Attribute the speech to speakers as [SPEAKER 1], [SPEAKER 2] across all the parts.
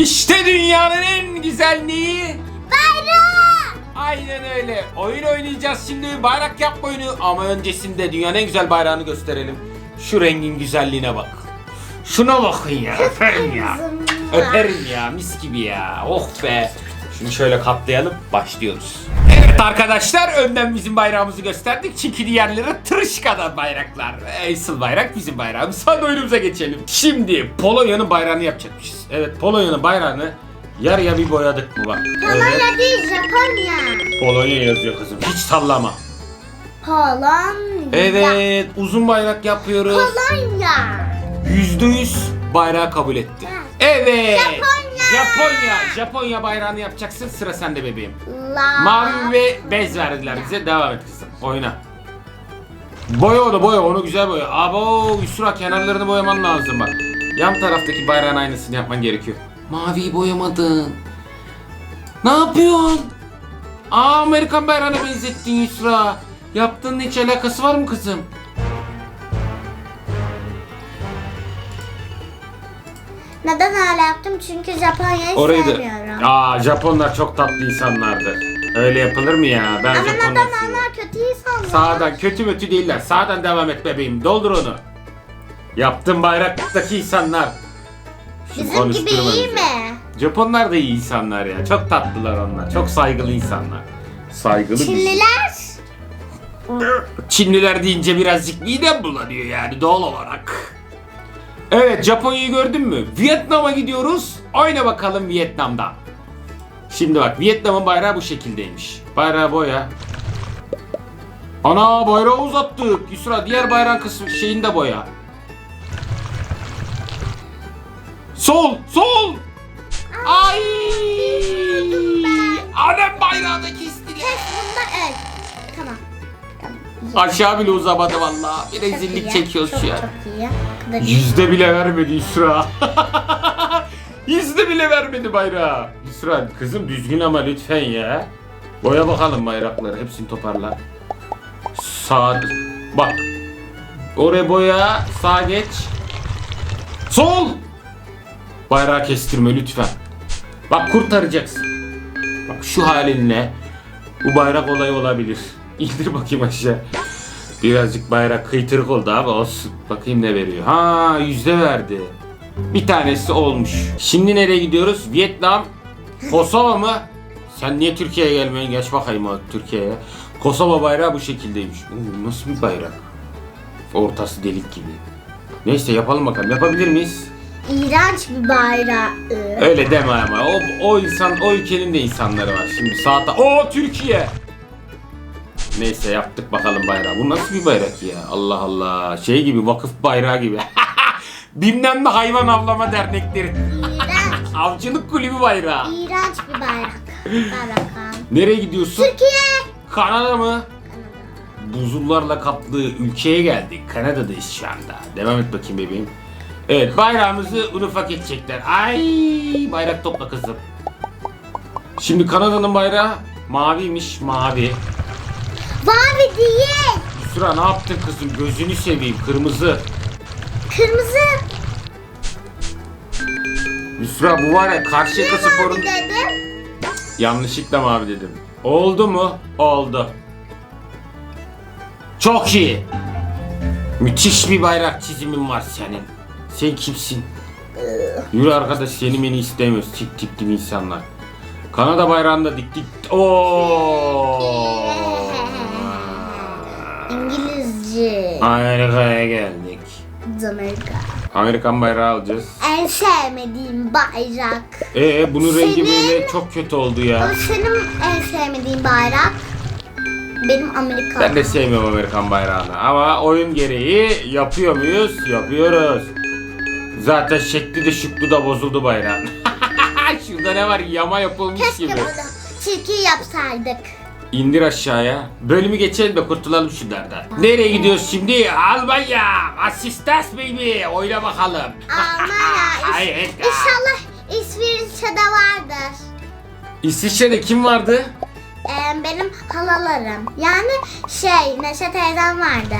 [SPEAKER 1] İşte dünyanın en güzelliği.
[SPEAKER 2] Bayram.
[SPEAKER 1] Aynen öyle. Oyun oynayacağız şimdi. Bayrak yapma oyunu. Ama öncesinde dünyanın en güzel bayrağını gösterelim. Şu rengin güzelliğine bak. Şuna bakın ya. Öperim ya. Öperim ya. Mis gibi ya. Oh be. Şunu şöyle katlayalım. Başlıyoruz. Evet arkadaşlar önden bizim bayrağımızı gösterdik. Çünkü diğerleri tırışkada bayraklar. Asıl bayrak bizim bayrağımız. Hadi oyunumuza geçelim. Şimdi Polonya'nın bayrağını yapacakmışız. Evet Polonya'nın bayrağını yarıya bir boyadık mı bak. Evet.
[SPEAKER 2] Polonya değil Japonya.
[SPEAKER 1] Polonya yazıyor kızım. Hiç sallama.
[SPEAKER 2] Polonya.
[SPEAKER 1] Evet, uzun bayrak yapıyoruz.
[SPEAKER 2] Polonya.
[SPEAKER 1] Yüzde yüz bayrağı kabul etti.
[SPEAKER 2] Evet.
[SPEAKER 1] Evet.
[SPEAKER 2] Japonya.
[SPEAKER 1] Japonya. Japonya bayrağını yapacaksın. Sıra sende bebeğim.
[SPEAKER 2] La.
[SPEAKER 1] Mavi ve bez verdiler bize. Devam et kızım. Oyna. Boya onu boya onu güzel boya. Abo Yusra kenarlarını boyaman lazım bak. Yan taraftaki bayrağın aynısını yapman gerekiyor. Maviyi boyamadın. Ne yapıyorsun? Aa Amerikan bayrağına benzettin Yusra. Yaptığının hiç alakası var mı kızım?
[SPEAKER 2] Neden öyle yaptım? Çünkü Japonya'yı
[SPEAKER 1] Orayı
[SPEAKER 2] sevmiyorum.
[SPEAKER 1] da... Aa Japonlar çok tatlı insanlardır. Öyle yapılır mı ya? Ben
[SPEAKER 2] Ama
[SPEAKER 1] Japonları
[SPEAKER 2] neden
[SPEAKER 1] seviyorum.
[SPEAKER 2] onlar kötü insanlar?
[SPEAKER 1] Sağdan kötü mötü değiller. Sağdan devam et bebeğim. Doldur onu. Yaptığın bayraktaki insanlar. Şimdi
[SPEAKER 2] Bizim gibi
[SPEAKER 1] konuşturma
[SPEAKER 2] iyi
[SPEAKER 1] bizi.
[SPEAKER 2] mi?
[SPEAKER 1] Japonlar da iyi insanlar ya. Çok tatlılar onlar. Çok saygılı insanlar. Saygılı bir-
[SPEAKER 2] Çinliler?
[SPEAKER 1] Çinliler deyince birazcık midem bulanıyor yani doğal olarak. Evet Japonya'yı gördün mü? Vietnam'a gidiyoruz. Oyna bakalım Vietnam'da. Şimdi bak Vietnam'ın bayrağı bu şekildeymiş. Bayrağı boya. Ana bayrağı uzattık. Yusra diğer bayrağın kısmı şeyini de boya. Sol, sol. Aşağı bile uzamadı valla. Bir rezillik çekiyoruz
[SPEAKER 2] çok,
[SPEAKER 1] şu an.
[SPEAKER 2] Çok iyi.
[SPEAKER 1] Yüzde bile vermedi Yusra. Yüzde bile vermedi bayrağı. Yusra kızım düzgün ama lütfen ya. Boya bakalım bayrakları. Hepsini toparla. Sağ. Bak. Oraya boya. Sağ geç. Sol. Bayrağı kestirme lütfen. Bak kurtaracaksın. Bak şu halinle bu bayrak olayı olabilir. İndir bakayım aşağı. Birazcık bayrak kıytırık oldu abi olsun. Bakayım ne veriyor. Ha yüzde verdi. Bir tanesi olmuş. Şimdi nereye gidiyoruz? Vietnam, Kosova mı? Sen niye Türkiye'ye gelmiyorsun? Geç bakayım o Türkiye'ye. Kosova bayrağı bu şekildeymiş. Oo, nasıl bir bayrak? Ortası delik gibi. Neyse yapalım bakalım. Yapabilir miyiz?
[SPEAKER 2] İğrenç bir bayrağı.
[SPEAKER 1] Öyle deme ama. O, o insan, o ülkenin de insanları var. Şimdi sağ ta- O Türkiye. Neyse yaptık bakalım bayrağı. Bu nasıl bir bayrak ya? Allah Allah. Şey gibi vakıf bayrağı gibi. Bilmem ne hayvan avlama dernekleri.
[SPEAKER 2] İğrenç.
[SPEAKER 1] Avcılık kulübü bayrağı.
[SPEAKER 2] İğrenç bir bayrak. Barakan.
[SPEAKER 1] Nereye gidiyorsun?
[SPEAKER 2] Türkiye.
[SPEAKER 1] Kanada mı? Buzullarla kaplı ülkeye geldik. Kanada'dayız şu anda. Devam et bakayım bebeğim. Evet bayrağımızı un ufak edecekler. Ay bayrak topla kızım. Şimdi Kanada'nın bayrağı maviymiş mavi.
[SPEAKER 2] Mavi değil.
[SPEAKER 1] Yusra ne yaptın kızım gözünü seveyim kırmızı.
[SPEAKER 2] Kırmızı.
[SPEAKER 1] Yusra bu var ya Karşıyaka
[SPEAKER 2] Mavi
[SPEAKER 1] Spor'un
[SPEAKER 2] dedim.
[SPEAKER 1] yanlışlıkla mavi dedim. Oldu mu? Oldu. Çok iyi. Müthiş bir bayrak çizimin var senin. Sen kimsin? Yürü arkadaş seni beni istemiyoruz. Tip tip gibi insanlar. Kanada bayrağını da diktik. Oo.
[SPEAKER 2] İngilizce.
[SPEAKER 1] Amerika'ya geldik.
[SPEAKER 2] Amerika.
[SPEAKER 1] Amerikan bayrağı alacağız.
[SPEAKER 2] En sevmediğim bayrak.
[SPEAKER 1] Ee bunun rengi
[SPEAKER 2] Senin-
[SPEAKER 1] böyle çok kötü oldu ya.
[SPEAKER 2] O senin en sevmediğin bayrak. Benim Amerika.
[SPEAKER 1] Ben de sevmiyorum Amerikan bayrağını ama oyun gereği yapıyor muyuz? Yapıyoruz. Zaten şekli de şıklı da bozuldu bayrağın. Şurada ne var? Yama yapılmış
[SPEAKER 2] Keşke
[SPEAKER 1] gibi.
[SPEAKER 2] burada çirkin yapsaydık.
[SPEAKER 1] İndir aşağıya. Bölümü geçelim de kurtulalım şunlardan. Nereye gidiyoruz şimdi? Almanya. Asistas baby. Oyna bakalım.
[SPEAKER 2] Almanya.
[SPEAKER 1] Evet.
[SPEAKER 2] İnşallah İsviçre'de vardır.
[SPEAKER 1] İsviçre'de kim vardı?
[SPEAKER 2] Ee, benim halalarım. Yani şey Neşe teyzem vardı.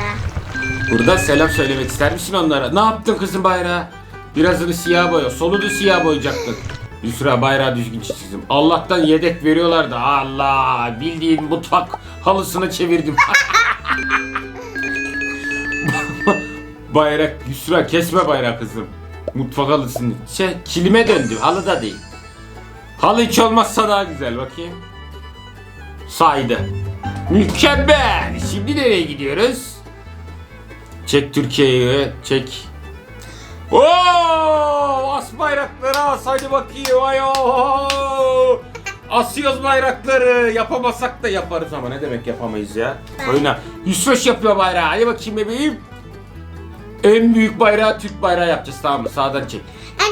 [SPEAKER 1] Burada selam söylemek ister misin onlara? Ne yaptın kızım bayrağı? Birazını siyah boya. Solu da siyah boyayacaktın. Yusra bayrağı düzgün çizdim. Allah'tan yedek veriyorlar da Allah bildiğin mutfak halısını çevirdim. bayrak Yusra kesme bayrağı kızım. Mutfak halısını. Şey kilime döndü halı da değil. Halı hiç olmazsa daha güzel bakayım. Saydı. Mükemmel. Şimdi nereye gidiyoruz? Çek Türkiye'yi çek. Oo! As bayrakları as hadi bakayım. Ay oo! Asıyoruz bayrakları. Yapamasak da yaparız ama ne demek yapamayız ya. Oyna. Yusuf yapıyor bayrağı. Hadi bakayım bebeğim. En büyük bayrağı Türk bayrağı yapacağız tamam mı? Sağdan çek.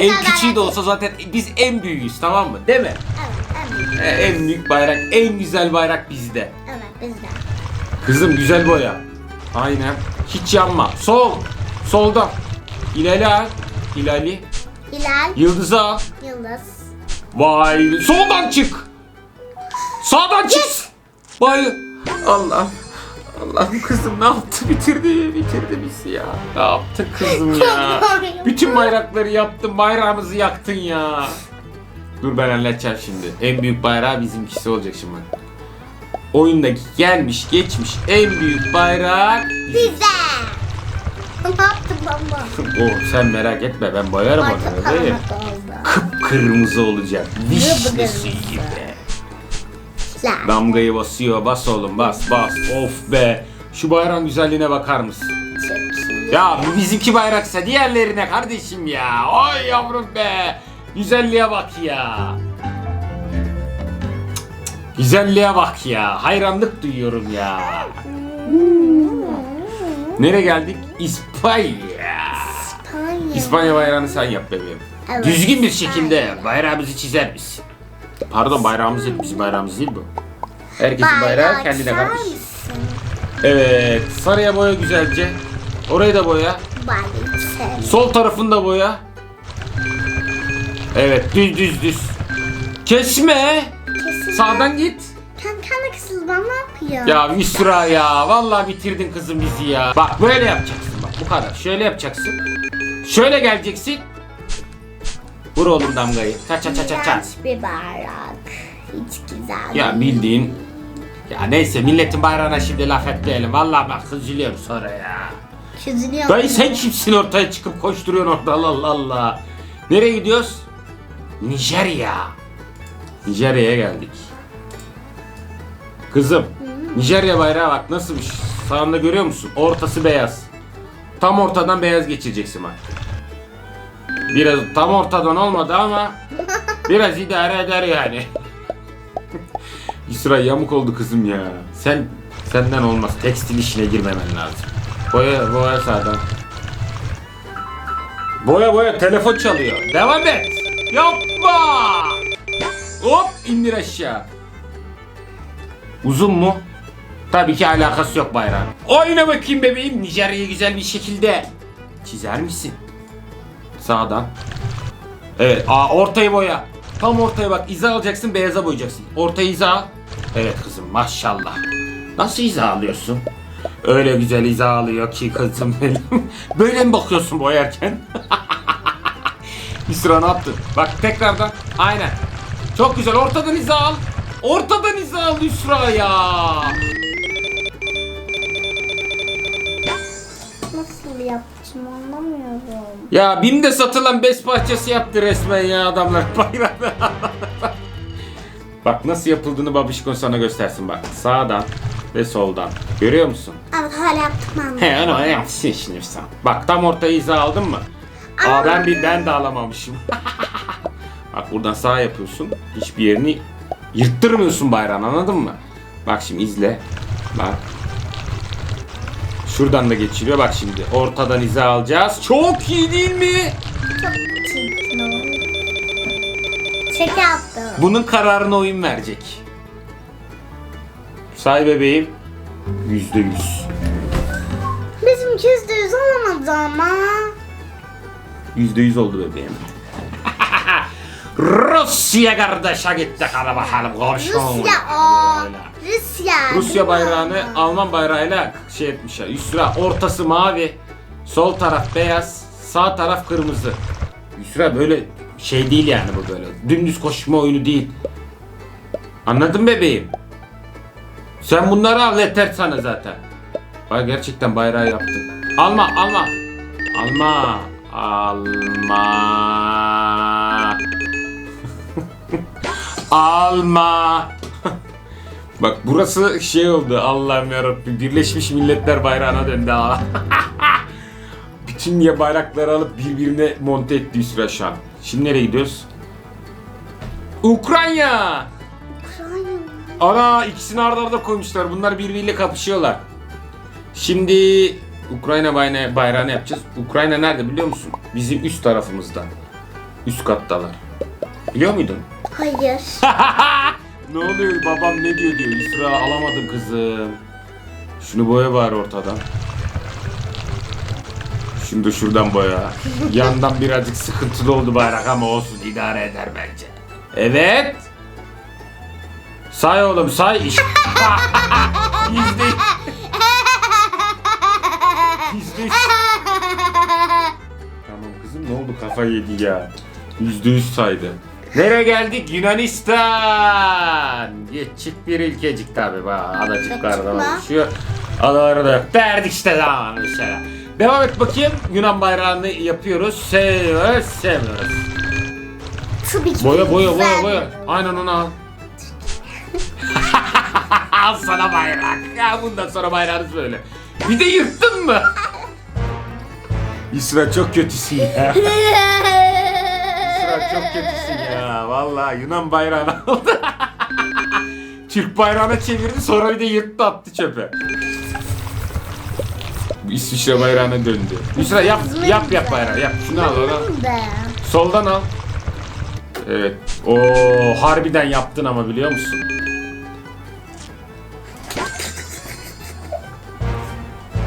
[SPEAKER 2] En
[SPEAKER 1] En küçüğü de olsa zaten biz en büyüğüyüz tamam mı? Değil mi?
[SPEAKER 2] Evet, evet.
[SPEAKER 1] E, En büyük bayrak, en güzel bayrak bizde.
[SPEAKER 2] Evet, bizde.
[SPEAKER 1] Kızım güzel boya. Aynen. Hiç yanma. Sol. Solda. İleri al. İleri.
[SPEAKER 2] Hilal,
[SPEAKER 1] Yıldızı al.
[SPEAKER 2] yıldız.
[SPEAKER 1] Vay. Soldan çık. Sağdan çık. Vay. Allah. Allah'ım kızım ne yaptı? Bitirdi. Bitirdi bizi ya. Ne yaptı kızım ya? Bütün bayrakları yaptın. Bayrağımızı yaktın ya. Dur ben halledeceğim şimdi. En büyük bayrağı bizimkisi olacak şimdi. Oyundaki gelmiş geçmiş en büyük bayrak
[SPEAKER 2] Bizde. Ne yaptın baba?
[SPEAKER 1] Oh sen merak etme ben boyarım onu değil mi? Kıpkırmızı olacak. Vişne
[SPEAKER 2] Kıpkırmızı.
[SPEAKER 1] suyu gibi. Damgayı basıyor bas oğlum bas bas. Of be. Şu bayrağın güzelliğine bakar mısın? Ya bu bizimki bayraksa diğerlerine kardeşim ya. Oy yavrum be. Güzelliğe bak ya. Güzelliğe bak ya. Hayranlık duyuyorum ya. Nereye geldik? İspanya.
[SPEAKER 2] İspanya.
[SPEAKER 1] İspanya bayrağını sen yap bebeğim.
[SPEAKER 2] Evet,
[SPEAKER 1] Düzgün bir şekilde bayrağımızı çizer misin? Pardon bayrağımız değil, bizim bayrağımız değil bu. Herkesin bayrağı kendine
[SPEAKER 2] mısın?
[SPEAKER 1] Evet, sarıya boya güzelce. Orayı da boya. Sol tarafını da boya. Evet, düz düz düz. Kesme.
[SPEAKER 2] Kesin.
[SPEAKER 1] Sağdan git.
[SPEAKER 2] Ben ne yapayım?
[SPEAKER 1] Ya Yusra ya, vallahi bitirdin kızım bizi ya. Bak böyle yapacaksın bak, bu kadar. Şöyle yapacaksın. Şöyle geleceksin. Vur oğlum damgayı. Çat çat çat çat çat.
[SPEAKER 2] İğrenç bir bayrak. Hiç güzel
[SPEAKER 1] Ya
[SPEAKER 2] değil.
[SPEAKER 1] bildiğin ya neyse milletin bayrağına şimdi laf etmeyelim. Vallahi bak üzülüyorum sonra ya.
[SPEAKER 2] Çözülüyor.
[SPEAKER 1] Dayı sen kimsin ortaya çıkıp koşturuyorsun orada Allah Allah Allah. Nereye gidiyoruz? Nijerya. Nijerya'ya geldik. Kızım Nijerya bayrağı bak nasılmış. Sağında görüyor musun? Ortası beyaz. Tam ortadan beyaz geçireceksin bak. Biraz tam ortadan olmadı ama biraz idare eder yani. İsra yamuk oldu kızım ya. Sen senden olmaz. Tekstil işine girmemen lazım. Boya boya sağdan. Boya boya telefon çalıyor. Devam et. Yapma. Hop indir aşağı. Uzun mu? Tabii ki alakası yok bayrağın. Oyna bakayım bebeğim. Nijerya'yı güzel bir şekilde çizer misin? Sağdan. Evet, aa, ortayı boya. Tam ortaya bak, iza alacaksın, beyaza boyayacaksın. Ortayı iza. Evet kızım, maşallah. Nasıl iza alıyorsun? Öyle güzel iza alıyor ki kızım benim. Böyle mi bakıyorsun boyarken? Yusra ne yaptın? Bak tekrardan, aynen. Çok güzel, ortadan iza al. Ortadan iza al Yusra ya.
[SPEAKER 2] Nasıl yaptım anlamıyorum.
[SPEAKER 1] Ya BİM'de satılan bes bahçesi yaptı resmen ya adamlar bayrağını. bak nasıl yapıldığını babişkon sana göstersin bak. Sağdan ve soldan. Görüyor musun?
[SPEAKER 2] Evet hala yaptım anladım.
[SPEAKER 1] He onu yapsın şimdi sen. Bak tam ortaya iza aldın mı? Aa ben bir ben de alamamışım. bak buradan sağ yapıyorsun. Hiçbir yerini yırttırmıyorsun bayrağını anladın mı? Bak şimdi izle. Bak. Şuradan da geçiriyor bak şimdi. Ortadan iza alacağız. Çok iyi değil mi?
[SPEAKER 2] Şaka yaptım.
[SPEAKER 1] Bunun kararına oyun verecek. Say bebeğim. Yüzde yüz.
[SPEAKER 2] Bizimki yüzde yüz olamadı ama.
[SPEAKER 1] Yüzde yüz oldu bebeğim. Rusya kardeşe gitti hadi bakalım konuşalım.
[SPEAKER 2] Rusya o. Rusya.
[SPEAKER 1] Rusya bayrağını Alman bayrağıyla şey etmişler. Yusra ortası mavi, sol taraf beyaz, sağ taraf kırmızı. Yusra böyle Şey değil yani bu böyle. Dümdüz koşma oyunu değil. Anladın bebeğim? Sen bunları al yeter sana zaten. Bak gerçekten bayrağı yaptın. Alma alma. Alma. Alma. Alma. Bak burası şey oldu Allah'ım yarabbim Birleşmiş Milletler bayrağına döndü ha. Bütün ya bayrakları alıp birbirine monte etti Yusra şu an. Şimdi nereye gidiyoruz? Ukrayna.
[SPEAKER 2] Ukrayna mı?
[SPEAKER 1] Ana ikisini arda arda koymuşlar. Bunlar birbiriyle kapışıyorlar. Şimdi Ukrayna bayrağı, bayrağını yapacağız. Ukrayna nerede biliyor musun? Bizim üst tarafımızda. Üst kattalar. Biliyor muydun?
[SPEAKER 2] Hayır.
[SPEAKER 1] ne oluyor babam ne diyor diyor. İsra alamadım kızım. Şunu boya bari ortadan. Şunu da şuradan boya. Yandan birazcık sıkıntılı oldu bayrak ama olsun idare eder bence. Evet. Say oğlum say. Yüzde yüz. Tamam kızım ne oldu kafa yedi ya. Yüzde yüz saydı. Nereye geldik? Yunanistan. Geçik bir ülkecik tabi. Adacıklardan oluşuyor. Adaları da yok. Derdik işte tamam mesela. Devam et bakayım. Yunan bayrağını yapıyoruz. Seviyoruz, sevmiyoruz.
[SPEAKER 2] Tabii ki.
[SPEAKER 1] Boya boya boya boya. Aynen onu al. al sana bayrak. Ya bundan sonra bayrağınız böyle. Bir de yırttın mı? İsra çok kötüsün ya. İsra çok kötüsün ya. Vallahi Yunan bayrağını aldı. Türk bayrağına çevirdi sonra bir de yırttı attı çöpe. İsviçre bayrağına döndü. İsra yap yap yap bayrağı yap. Şunu al.
[SPEAKER 2] Ben.
[SPEAKER 1] Soldan al. Evet. O harbiden yaptın ama biliyor musun?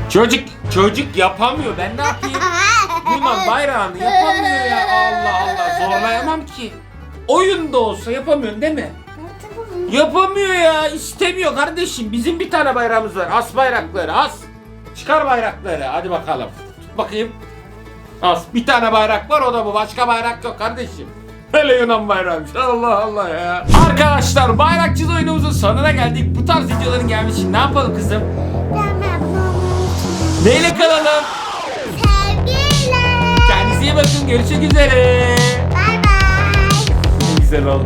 [SPEAKER 1] Çocuk çocuk yapamıyor. Ben ne yapayım? Yunan bayrağını yapamıyor ya. Allah Allah. Zorlayamam ki. Oyunda olsa yapamıyorsun değil mi? Yapamıyor ya. istemiyor kardeşim. Bizim bir tane bayrağımız var. As bayrakları as. Çıkar bayrakları. Hadi bakalım. Tut bakayım. As. Bir tane bayrak var o da bu. Başka bayrak yok kardeşim. Hele Yunan bayrağıymış. Allah Allah ya. Arkadaşlar bayrakçı oyunumuzun sonuna geldik. Bu tarz videoların gelmesi için ne yapalım kızım? Neyle kalalım? İyi bakın. Görüşmek üzere.
[SPEAKER 2] Bay bay.
[SPEAKER 1] Ne güzel oldu.